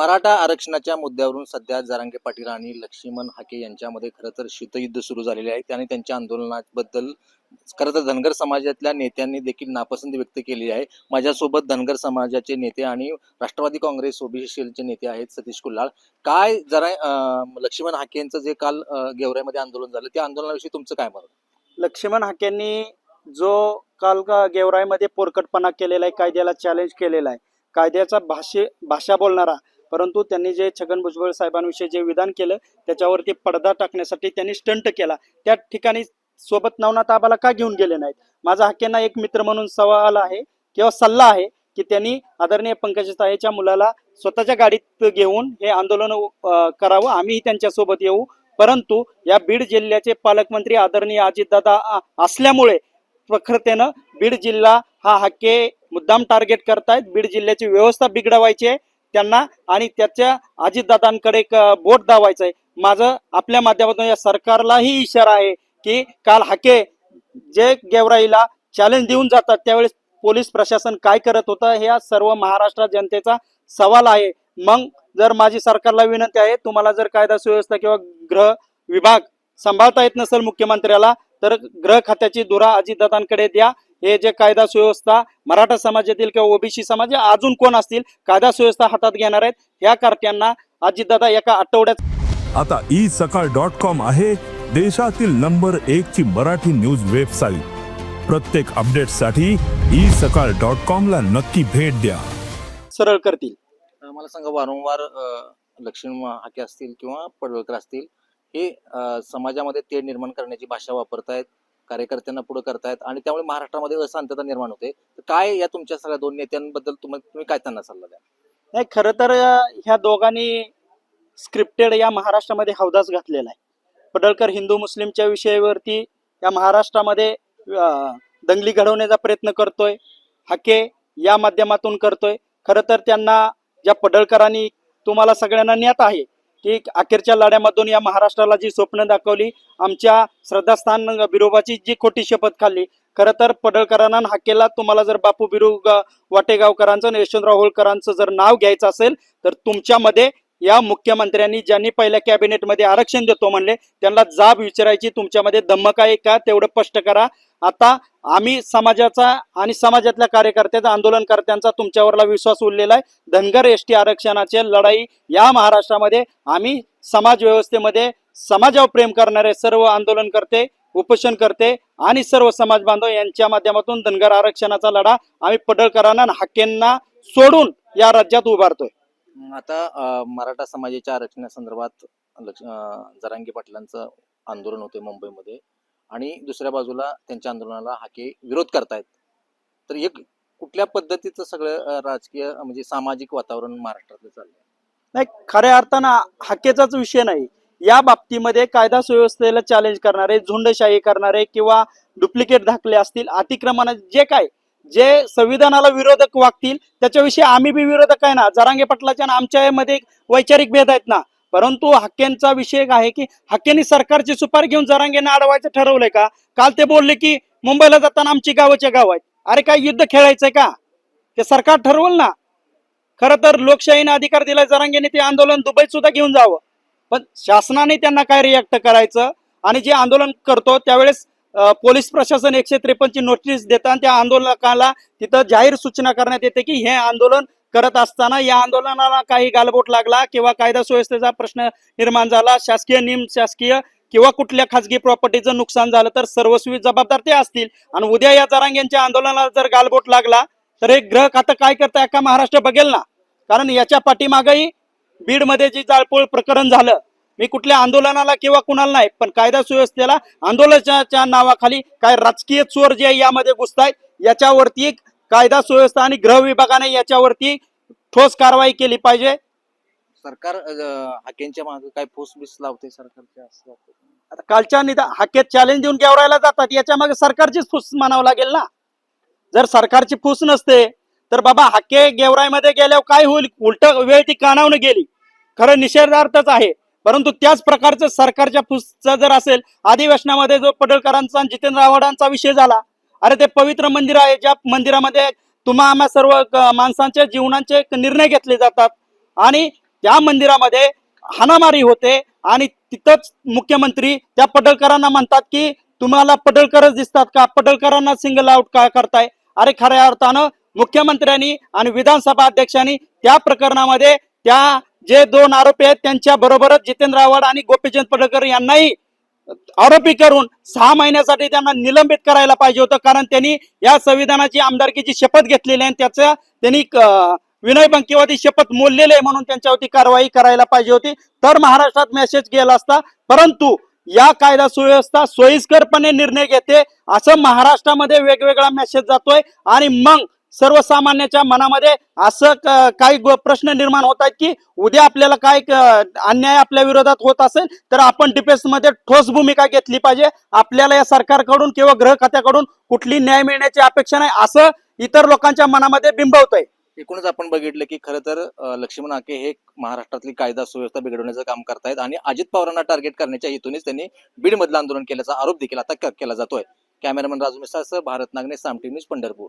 मराठा आरक्षणाच्या मुद्द्यावरून सध्या जारांगे पाटील आणि लक्ष्मण हाके यांच्यामध्ये खरं तर शीतयुद्ध सुरू झालेले आहे. आणि त्यांच्या आंदोलनाबद्दल खरं तर धनगर समाजातल्या नेत्यांनी देखील नापसंती व्यक्त केली आहे. माझ्यासोबत धनगर समाजाचे नेते आणि राष्ट्रवादी काँग्रेस ओबीसीचे नेते आहेत सतीश कुल्हाळ काय जरा लक्ष्मण हाके यांचं जे काल गेवऱ्यामध्ये गेवराईमध्ये आंदोलन झालं त्या आंदोलनाविषयी तुमचं काय मत? लक्ष्मण हाकेंनी जो काल का गेवराईमध्ये पोरकटपणा केलेला आहे कायद्याला चॅलेंज केलेला आहे कायद्याचा भाषे भाषा बोलणारा परंतु त्यांनी जे छगन भुजबळ साहेबांविषयी जे विधान केलं त्याच्यावरती पडदा टाकण्यासाठी त्यांनी स्टंट केला. त्या ठिकाणी सोबत नवनाथ आबाला का घेऊन गेले नाहीत? माझा हाकेंना एक मित्र म्हणून सवाल आहे किंवा सल्ला आहे की त्यांनी आदरणीय पंकज ताईच्या मुलाला स्वतःच्या गाडीत घेऊन हे आंदोलन करावं. आम्हीही त्यांच्यासोबत येऊ. परंतु या बीड जिल्ह्याचे पालकमंत्री आदरणीय अजितदादा असल्यामुळे प्रखरतेनं बीड जिल्हा हा हक्के मुद्दाम टार्गेट करतायत. बीड जिल्ह्याची व्यवस्था बिघडवायची आहे. त्यांना आणि त्याच्या अजितदादांकडे एक बोट दावायचं आहे माझं आपल्या माध्यमातून या सरकारलाही इशारा आहे की काल हाके जे गेवराईला चॅलेंज देऊन जातात त्यावेळेस पोलीस प्रशासन काय करत होतं हे सर्व महाराष्ट्र जनतेचा सवाल आहे. मग जर माझी सरकारला विनंती आहे तुम्हाला जर कायदा सुव्यवस्था किंवा गृह विभाग सांभाळता येत नसेल मुख्यमंत्र्याला तर गृह खात्याची धुरा अजितदादांकडे द्या. हे जे कायदा सुव्यवस्था मराठा समाजातील किंवा ओबीसी समाज या अजून कोण असतील? कायदा सुव्यवस्था हातात घेणार आहेत. ह्या कार्ट्यांना अजितदादा एका आठवड्यात आता ई सकाळ डॉट कॉम आहे देशातील नंबर एक ची मराठी न्यूज वेबसाईट. प्रत्येक अपडेटसाठी ई सकाळ डॉट कॉम ला नक्की भेट द्या. सरळ करतील. मला सांगा वारंवार अं, लक्ष्मण हाके असतील किंवा पडवळकर असतील हे समाजामध्ये तेढ निर्माण करण्याची भाषा वापरतायत. कार्यकर्त्यांना पुढे करतायत आणि त्यामुळे महाराष्ट्रामध्ये अशांतता निर्माण होते. तर काय या तुमच्या सगळ्या दोन नेत्यांबद्दल तुम्ही तुम्ही काय त्यांना सल्ला द्या नाही खरं तर ह्या दोघांनी स्क्रिप्टेड या महाराष्ट्रामध्ये हौदाच घातलेला आहे. पडळकर हिंदू मुस्लिमच्या विषयावरती या महाराष्ट्रामध्ये अं, दंगली घडवण्याचा प्रयत्न करतोय. हाके या माध्यमातून करतोय. खरं तर त्यांना ज्या पडळकरांनी तुम्हाला सगळ्यांना ज्ञात आहे की अखेरच्या लढ्यामधून या महाराष्ट्राला जी स्वप्न दाखवली आमच्या श्रद्धास्थान बिरोबाची जी खोटी शपथ खाल्ली खरं तर पडळकरांना हा हाकेला तुम्हाला जर बापू बिरू वाटेगावकरांचं आणि यशवंतराव होळकरांचं जर नाव घ्यायचं असेल तर तुमच्यामध्ये या मुख्यमंत्र्यांनी ज्यांनी पहिल्या कॅबिनेटमध्ये आरक्षण देतो म्हणले त्यांना जाब विचारायची तुमच्यामध्ये धम्मक आहे का? तेवढं स्पष्ट करा. आता आम्ही समाजाचा आणि समाजातल्या कार्यकर्त्याचा आंदोलनकर्त्यांचा तुमच्यावरला विश्वास उरलेला आहे. धनगर एस टी आरक्षणाची लढाई या महाराष्ट्रामध्ये आम्ही समाज व्यवस्थेमध्ये समाजावर प्रेम करणारे सर्व आंदोलनकर्ते उपोषण करते आणि सर्व समाज बांधव यांच्या माध्यमातून धनगर आरक्षणाचा लढा आम्ही पडळकरांना आणि हाकेंना सोडून या राज्यात उभारतोय. आता मराठा समाजाच्या आरक्षणासंदर्भात लक्ष- जरांगी पाटलांचं आंदोलन होते मुंबईमध्ये आणि दुसऱ्या बाजूला त्यांच्या आंदोलनाला हाके विरोध करतायत. तर एक कुठल्या पद्धतीचं सगळं राजकीय म्हणजे सामाजिक वातावरण महाराष्ट्रातलं चाललंय? नाही खऱ्या अर्थानं हाकेचाच विषय नाही. या बाबतीमध्ये कायदा सुव्यवस्थेला चॅलेंज करणारे झुंडशाही करणारे किंवा डुप्लिकेट दाखले असतील अतिक्रमण जे काय जे संविधानाला विरोधक वागतील त्याच्याविषयी आम्ही बी विरोधक आहे ना. जरांगे पटलाच्या आमच्या मध्ये वैचारिक भेद आहेत ना. परंतु हक्क्यांचा विषय आहे की हक्क्यांनी सरकारची सुपारी घेऊन जरांगेंना अडवायचं ठरवलंय का? काल ते बोलले की मुंबईला जाताना आमची गावाच्या गाव आहेत. अरे काय युद्ध खेळायचंय का? ते सरकार ठरवल ना. खरं तर लोकशाहीने अधिकार दिलाय जरांगेने ते आंदोलन दुबईत सुद्धा घेऊन जावं. पण शासनाने त्यांना काय रिॲक्ट करायचं? आणि जे आंदोलन करतो त्यावेळेस पोलीस प्रशासन एकशे त्रेपन्नची नोटीस देताना त्या आंदोलकाला तिथं जाहीर सूचना करण्यात येते की हे आंदोलन करत असताना या आंदोलनाला काही गालबोट लागला किंवा कायदा सुव्यवस्थेचा प्रश्न निर्माण झाला. शासकीय निम शासकीय किंवा कुठल्या खाजगी प्रॉपर्टीचं नुकसान झालं तर सर्वस्वी जबाबदार ते असतील. आणि उद्या या जरांग्यांच्या आंदोलनाला जर गालबोट लागला तर हे ग्रह खातं काय करतं अख्खा महाराष्ट्र बघेल ना. कारण याच्या पाठीमागही बीडमध्ये जी जाळपोळ प्रकरण झालं मी कुठल्या आंदोलनाला किंवा कुणाला नाही पण कायदा सुव्यवस्थेला आंदोलनाच्या नावाखाली काय राजकीय चोर जे यामध्ये घुसतायत याच्यावरती कायदा सुव्यवस्था आणि गृह विभागाने याच्यावरती ठोस कारवाई केली पाहिजे. सरकार हाकेंच्या मागे काय फूस बीस लावते सरकारच्या. आता कालच्या निदा हाकेत चॅलेंज देऊन गेवरायला जातात याच्या मागे सरकारचीच फूस मानावं लागेल ना? जर सरकारची फूस नसते तर बाबा हाके गेवराईमध्ये गेल्यावर काय होईल? उलट वेळ ती कानावून गेली. खरं निषेधार्थच आहे. परंतु त्याच प्रकारचं सरकारच्या फूसचा जर असेल अधिवेशनामध्ये जो पडळकरांचा आणि जितेंद्र आव्हाडांचा विषय झाला अरे ते पवित्र मंदिर आहे ज्या मंदिरामध्ये तुम्हा आम्हा सर्व माणसांच्या जीवनाचे निर्णय घेतले जातात. आणि त्या मंदिरामध्ये हाणामारी होते आणि तिथंच मुख्यमंत्री त्या पडळकरांना म्हणतात की तुम्हाला पडळकरच दिसतात का? पडळकरांना सिंगल आउट का करताय? अरे खऱ्या अर्थानं मुख्यमंत्र्यांनी आणि विधानसभा अध्यक्षांनी त्या प्रकरणामध्ये त्या जे दोन आरोपी आहेत त्यांच्या बरोबरच जितेंद्र आव्हाड आणि गोपीचंद पडळकर यांनाही आरोपी करून सहा महिन्यासाठी त्यांना निलंबित करायला पाहिजे होतं कारण त्यांनी या संविधानाची आमदारकीची शपथ घेतलेली आहे त्याचा त्यांनी विनय विनयभंगीवादी शपथ मोडलेली आहे म्हणून त्यांच्यावरती कारवाई करायला पाहिजे होती. तर महाराष्ट्रात मेसेज गेला असता परंतु या कायदा सुव्यवस्था सोयीस्करपणे निर्णय घेते असं महाराष्ट्रामध्ये वेगवेगळा मेसेज जातोय आणि मग सर्वसामान्याच्या मनामध्ये असं काही प्रश्न निर्माण होत आहेत की उद्या आपल्याला काय अन्याय आपल्या विरोधात होत असेल तर आपण डिफेन्समध्ये ठोस भूमिका घेतली पाहिजे. आपल्याला या सरकारकडून किंवा गृह खात्याकडून कुठली न्याय मिळण्याची अपेक्षा नाही असं इतर लोकांच्या मनामध्ये बिंबवतंय. एकूणच आपण बघितलं की खरं तर लक्ष्मण आके हे महाराष्ट्रातली कायदा सुव्यवस्था बिघडवण्याचं काम करतायत आणि अजित पवारांना टार्गेट करण्याच्या हेतूनच त्यांनी बीडमधलं आंदोलन केल्याचा आरोप देखील आता केला जातोय. कॅमेरामॅन राजू मिसासह भारत नागने सामटी न्यूज पंढरपूर.